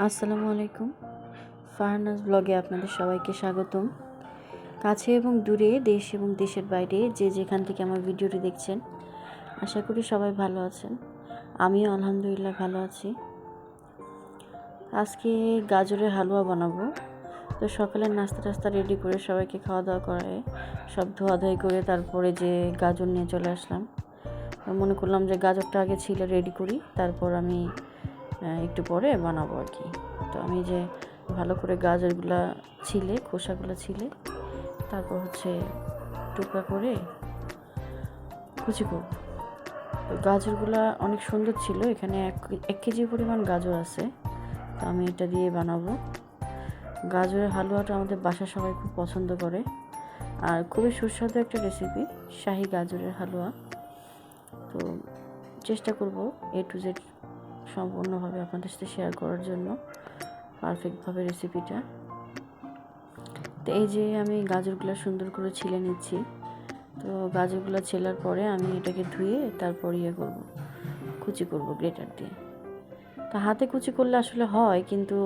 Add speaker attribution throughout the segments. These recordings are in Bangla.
Speaker 1: আসসালামু আলাইকুম। ফারনাজ ব্লগে আপনাদের সবাইকে স্বাগতম। কাছে এবং দূরে দেশ এবং দেশের বাইরে যে যেখান থেকে আমার ভিডিওটি দেখছেন, আশা করি সবাই ভালো আছেন। আমিও আলহামদুলিল্লাহ ভালো আছি। আজকে গাজরের হালুয়া বানাবো। তো সকালের নাস্তা টাস্তা রেডি করে সবাইকে খাওয়া দাওয়া করায় সব ধোয়াধুয়ি করে তারপরে যে গাজর নিয়ে চলে আসলাম। মনে করলাম যে গাজরটা আগে ছিল রেডি করি, তারপর আমি একটু পরে বানাবো আর কি। তো আমি যে ভালো করে গাজরগুলা ছিলে, খোসাগুলো ছিলে, তারপর হচ্ছে টুকরা করে কুচি করব। তো গাজরগুলা অনেক সুন্দর ছিল, এখানে এক এক কেজি পরিমাণ গাজর আছে। তো আমি এটা দিয়ে বানাবো। গাজরের হালুয়াটা আমাদের বাসা সবাই খুব পছন্দ করে। আর খুবই সুস্বাদু একটা রেসিপি শাহি গাজরের হালুয়া। তো চেষ্টা করব এ টু জেড সম্পূর্ণভাবে আপনাদের সাথে শেয়ার করার জন্য পারফেক্টভাবে রেসিপিটা তো এই যে আমি গাজরগুলো সুন্দর করে ছিলে নিচ্ছি, তো গাজরগুলো ছেলার পরে আমি এটাকে ধুয়ে তারপর ইয়ে করব, কুচি করব গ্রেটার দিয়ে। তা হাতে কুচি করলে আসলে হয়, কিন্তু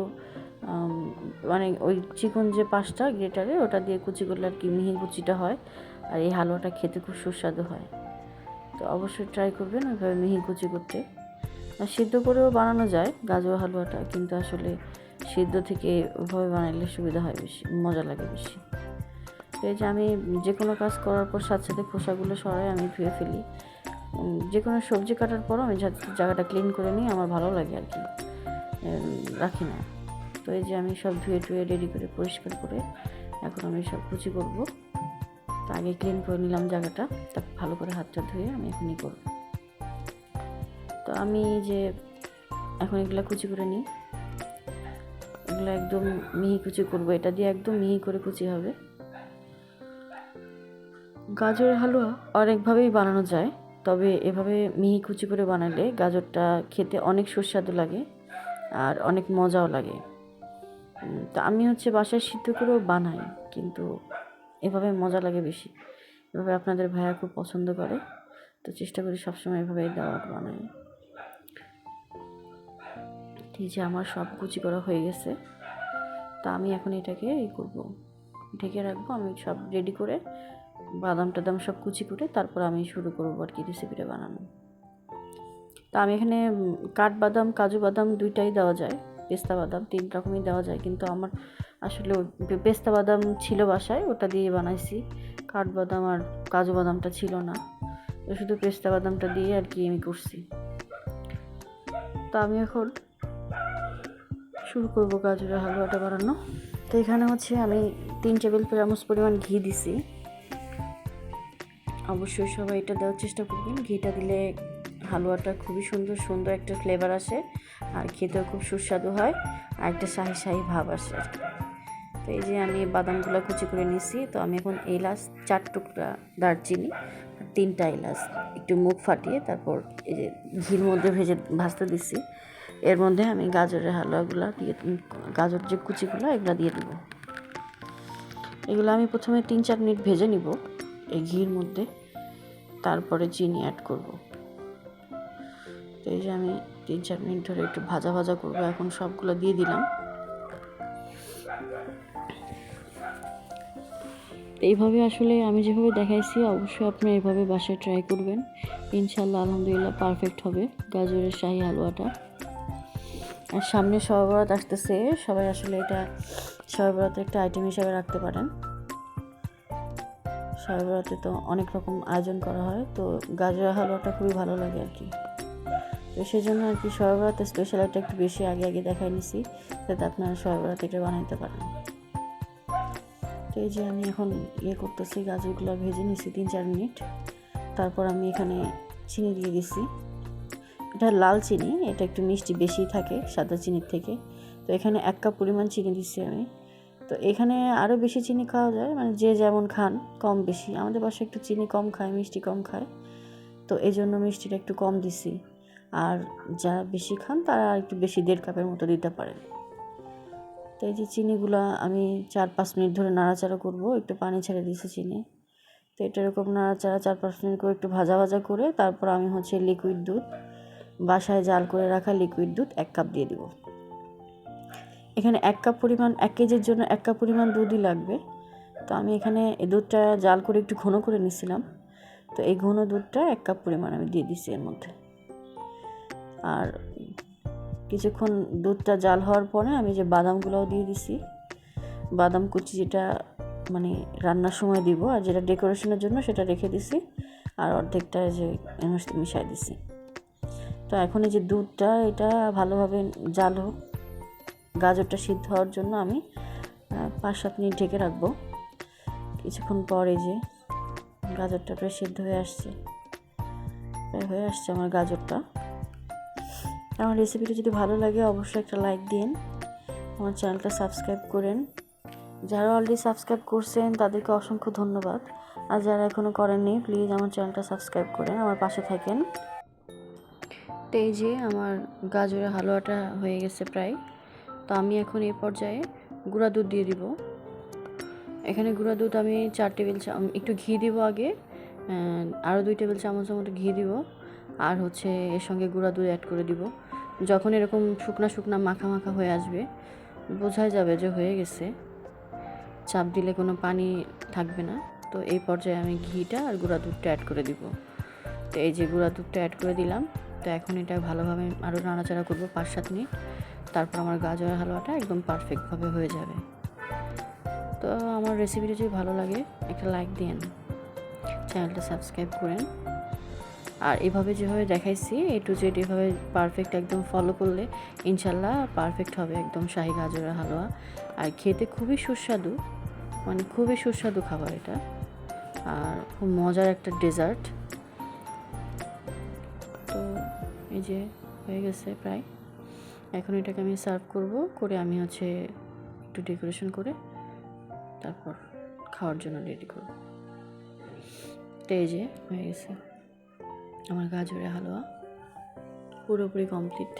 Speaker 1: মানে ওই চিকন যে পাশটা গ্রেটারে, ওটা দিয়ে কুচি করলে আর কি মিহি কুচিটা হয়, আর এই হালুয়াটা খেতে খুব সুস্বাদু হয়। তো অবশ্যই ট্রাই করবেন ওইভাবে মিহি কুচি করতে। সিদ্ধ করেও বানানো যায়, গাজর, হালুয়াটা, কিন্তু আসলে সিদ্ধ থেকে ওইভাবে বানাইলে সুবিধা হয় বেশি, মজা লাগে বেশি। তো এই যে আমি যে কোনো কাজ করার পর সাথে সাথে খোসাগুলো সরাই, আমি ধুয়ে ফেলি। যে কোনো সবজি কাটার পরও আমি জায়গাটা ক্লিন করে নিই, আমার ভালো লাগে আর কি। রাখি না। তো এই যে আমি সব ধুয়ে টুয়ে রেডি করে, পরিষ্কার করে এখন আমি সব কুচি করব। তো আগে ক্লিন করে নিলাম জায়গাটা তারপর ভালো করে হাতটা ধুয়ে আমি এখনই করব। তো আমি যে এখন এগুলো কুচি করে নিই। এগুলো একদম মিহি কুচি করব। এটা দিয়ে একদম মিহি করে কুচি হবে। গাজর হালুয়া অনেকভাবেই বানানো যায়, তবে এভাবে মিহি কুচি করে বানালে গাজরটা খেতে অনেক সুস্বাদু লাগে আর অনেক মজাও লাগে। তা আমি হচ্ছে বাসায় সিদ্ধ করেও বানাই, কিন্তু এভাবে মজা লাগে বেশি। এভাবে আপনাদের ভাইয়া খুব পছন্দ করে, তো চেষ্টা করি সবসময় এভাবেই দেওয়ার বানাই এই যে আমার সব কুচি করা হয়ে গেছে, তা আমি এখন এটাকে এই করব। ঢেকে রাখব, আমি সব রেডি করে বাদাম টাদাম সব কুচি করে তারপর আমি শুরু করব আর কি রেসিপিটা বানানো। তা আমি এখানে কাঠবাদাম কাজু বাদাম দুইটাই দেওয়া যায়, পেস্তা বাদাম তিন রকমই দেওয়া যায়, কিন্তু আমার আসলে পেস্তা বাদাম ছিল বাসায়, ওটা দিয়ে বানাইছি। কাঠবাদাম আর কাজু বাদামটা ছিল না শুধু পেস্তা বাদামটা দিয়ে আর কি আমি করছি। তা আমি এখন শুরু করব গাজরের হালুয়াটা বানানো। তো এখানে হচ্ছে আমি তিন টেবিল চামচ পরিমাণ ঘি দিছি। অবশ্যই সবাই এটা দেওয়ার চেষ্টা করবেন। ঘিটা দিলে হালুয়াটা খুবই সুন্দর সুন্দর একটা ফ্লেভার আসে আর খেতেও খুব সুস্বাদু হয় আর একটা শাহি শাহি ভাব আসে তো এই যে আমি বাদামগুলো কুচি করে নিয়েছি তো আমি এখন এলাচ চার টুকরা দারচিনি, তিনটা এলাচ, একটু মুখ ফাটিয়ে তারপর এই যে ঘির মধ্যে ভেজে ভাজতে দিচ্ছি এর মধ্যে আমি গাজরের হালুয়াগুলো দিয়ে গাজর যে কুচিগুলো, এগুলো দিয়ে দেবো। এগুলো আমি প্রথমে তিন চার মিনিট ভেজে নিব, এই ঘির মধ্যে। তারপরে চিনি অ্যাড করব। এই যে আমি তিন চার মিনিট ধরে একটু ভাজা ভাজা করব, এখন সবগুলো দিয়ে দিলাম। এইভাবে আসলে আমি যেভাবে দেখাইছি, অবশ্যই আপনি এইভাবে বাসায় ট্রাই করবেন। ইনশাল্লাহ আলহামদুলিল্লাহ পারফেক্ট হবে গাজরের শাহি হালুয়াটা। সামনে সবাবরাত আসতেছে। সবাই আসলে এটা সবাবরাতের একটা আইটেম হিসাবে রাখতে পারেন। সবাবরাতে তো অনেক রকম আয়োজন করা হয়, তো গাজরের হালুয়াটা খুবই ভালো লাগে আর কি। তো সেই জন্য আর কি সবাবরাতে স্পেশাল একটা একটু বেশি আগে আগে দেখাই নিছি, যাতে আপনারা সবাবরাতে এটা বানাইতে পারেন। তো এই যে আমি এখন ইয়ে করতেছি, গাজরগুলো ভেজে নিছি তিন চার মিনিট। তারপর আমি এখানে চিনি দিয়ে দিছি। এটা লাল চিনি, এটা একটু মিষ্টি বেশি থাকে সাদা চিনির থেকে। তো এখানে এক কাপ পরিমাণ চিনি দিচ্ছি আমি। তো এখানে আরও বেশি চিনি খাওয়া যায় মানে যে যেমন খান, কম বেশি। আমাদের বাসায় একটু চিনি কম খায়, মিষ্টি কম খায়। তো এই জন্য মিষ্টিটা একটু কম দিছি। আর যারা বেশি খান, তারা একটু বেশি দেড় কাপের মতো দিতে পারেন। তো এই যে চিনিগুলো আমি চার পাঁচ মিনিট ধরে নাড়াচাড়া করব, একটু পানি ছেড়ে দিয়েছি চিনি। তো এটা এরকম নাড়াচাড়া চার পাঁচ মিনিট করে একটু ভাজা ভাজা করে, তারপর আমি হচ্ছে লিকুইড দুধ বাসায় জাল করে রাখা লিকুইড দুধ এক কাপ দিয়ে দিব। এখানে এক কাপ পরিমাণ, এক কেজির জন্য এক কাপ পরিমাণ দুধই লাগবে। তো আমি এখানে এই দুধটা জাল করে একটু ঘন করে নিছিলাম। তো এই ঘন দুধটা এক কাপ পরিমাণ আমি দিয়ে দিছি এর মধ্যে। আর কিছুক্ষণ দুধটা জাল হওয়ার পরে আমি যে বাদামগুলোও দিয়ে দিছি, বাদাম কুচি যেটা মানে রান্নার সময় দিব আর যেটা ডেকোরেশনের জন্য সেটা রেখে দিছি, আর অর্ধেকটা যে মিশাই দিছি। তো এখন এই যে দুধটা, এটা ভালোভাবে জাল হোক। গাজরটা সিদ্ধ হওয়ার জন্য আমি পাঁচ সাত মিনিট ঢেকে রাখব। কিছুক্ষণ পরে যে গাজরটা প্রায় সিদ্ধ হয়ে আসছে। প্রায় হয়ে আসছে আমার গাজরটা। আমার রেসিপিটা যদি ভালো লাগে, অবশ্যই একটা লাইক দিন। আমার চ্যানেলটা সাবস্ক্রাইব করেন। যারা অলরেডি সাবস্ক্রাইব করছেন, তাদেরকে অসংখ্য ধন্যবাদ। আর যারা এখনও করেননি প্লিজ আমার চ্যানেলটা সাবস্ক্রাইব করেন। আমার পাশে থাকেন। তো যে আমার গাজরের হালুয়াটা হয়ে গেছে প্রায়, তো আমি এখন এই পর্যায়ে গুঁড়া দুধ দিয়ে দিব। এখানে গুঁড়া দুধ আমি চার টেবিল একটু ঘি দিব আগে আরও দুই টেবিল চামচের মতো ঘি দিব, আর হচ্ছে এর সঙ্গে গুঁড়া দুধ অ্যাড করে দিব। যখন এরকম শুকনা শুকনা মাখা মাখা হয়ে আসবে, বোঝাই যাবে যে হয়ে গেছে। চাপ দিলে কোনো পানি থাকবে না, তো এই পর্যায়ে আমি ঘিটা আর গুঁড়া দুধটা অ্যাড করে দিব। তো এই যে গুঁড়া দুধটা অ্যাড করে দিলাম তো এখন এটা ভালোভাবে আরও নাড়াচাড়া করব পাঁচ সাত মিনিট। তারপর আমার গাজরের হালুয়াটা একদম পারফেক্টভাবে হয়ে যাবে। তো আমার রেসিপিটা যদি ভালো লাগে, একটা লাইক দিন চ্যানেলটা সাবস্ক্রাইব করেন। আর এভাবে যেভাবে দেখাইছি এ টু জেড এভাবে পারফেক্ট একদম ফলো করলে ইনশাল্লাহ পারফেক্ট হবে একদম শাহি গাজরের হালুয়া। আর খেতে খুবই সুস্বাদু মানে খুবই সুস্বাদু খাবার এটা। আর খুব মজার একটা ডেজার্ট এই যে হয়ে গেছে প্রায়। এখন এটাকে আমি সার্ভ করব, করে আমি হচ্ছে একটু ডেকোরেশন করে তারপর খাওয়ার জন্য রেডি করব। এই যে হয়ে গেছে। আমার গাজরের হালুয়া পুরোপুরি কমপ্লিট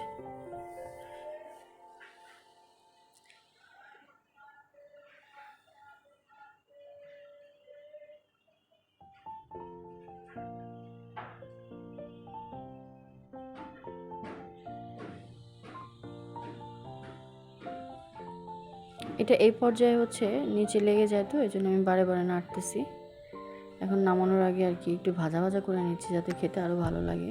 Speaker 1: এটা এই পর্যায়ে হচ্ছে নিচে লেগে যায় তো, এই জন্য আমি বারে বারে নাড়তেছি। এখন নামানোর আগে আর কি একটু ভাজা ভাজা করে নিচ্ছি যাতে খেতে আরও ভালো লাগে।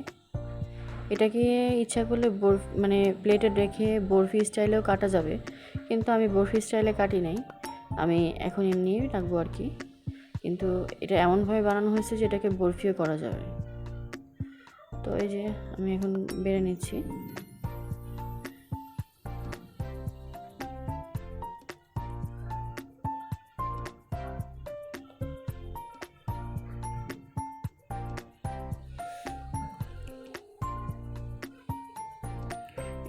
Speaker 1: এটাকে ইচ্ছা করলে বরফ মানে প্লেটে রেখে বরফি স্টাইলেও কাটা যাবে, কিন্তু আমি বরফি স্টাইলে কাটি নাই। আমি এখন এমনি রাখব আর কি। কিন্তু এটা এমনভাবে বানানো হয়েছে যে এটাকে বরফিও করা যাবে। তো এই যে আমি এখন বেড়ে নিচ্ছি।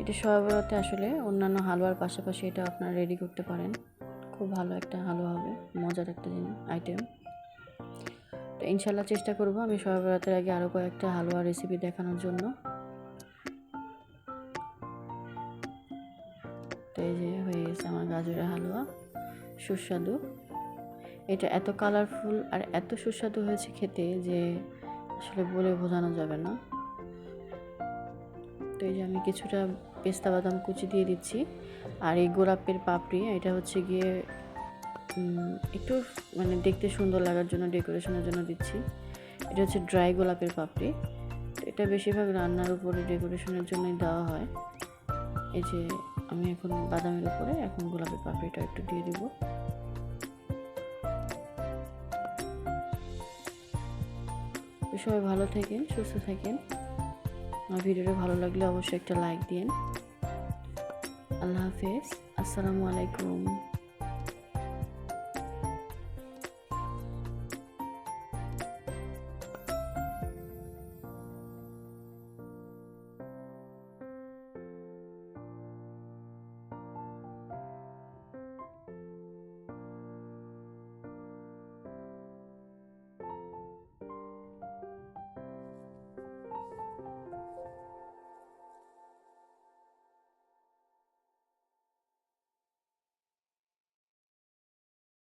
Speaker 1: এটা সবাইতে আসলে অন্যান্য হালুয়ার পাশাপাশি এটা আপনারা রেডি করতে পারেন। খুব ভালো একটা হালুয়া হবে, মজার একটা জিনিস আইটেম তো ইনশাল্লাহ চেষ্টা করব আমি সবাইতের আগে আরও কয়েকটা হালুয়া রেসিপি দেখানোর জন্য। তো এই যে হয়ে গেছে আমার গাজরের হালুয়া, সুস্বাদু। এটা এত কালারফুল আর এত সুস্বাদু হয়েছে খেতে যে আসলে বলে বোঝানো যাবে না। তো এই যে আমি কিছুটা পেস্তা বাদাম কুচি দিয়ে দিচ্ছি। আর এই গোলাপের পাপড়ি, এটা হচ্ছে গিয়ে একটু মানে দেখতে সুন্দর লাগার জন্য, ডেকোরেশনের জন্য দিচ্ছি। এটা হচ্ছে ড্রাই গোলাপের পাপড়ি। এটা বেশিরভাগ রান্নার উপরে ডেকোরেশনের জন্যই দেওয়া হয়। এই যে আমি এখন বাদামের উপরে এখন গোলাপের পাপড়িটা একটু দিয়ে দিব। সবাই ভালো থাকেন, সুস্থ থাকেন। আমার ভিডিওটা ভালো লাগলে অবশ্যই একটা লাইক দিন আল্লাহ হাফেজ। আসসালামু আলাইকুম।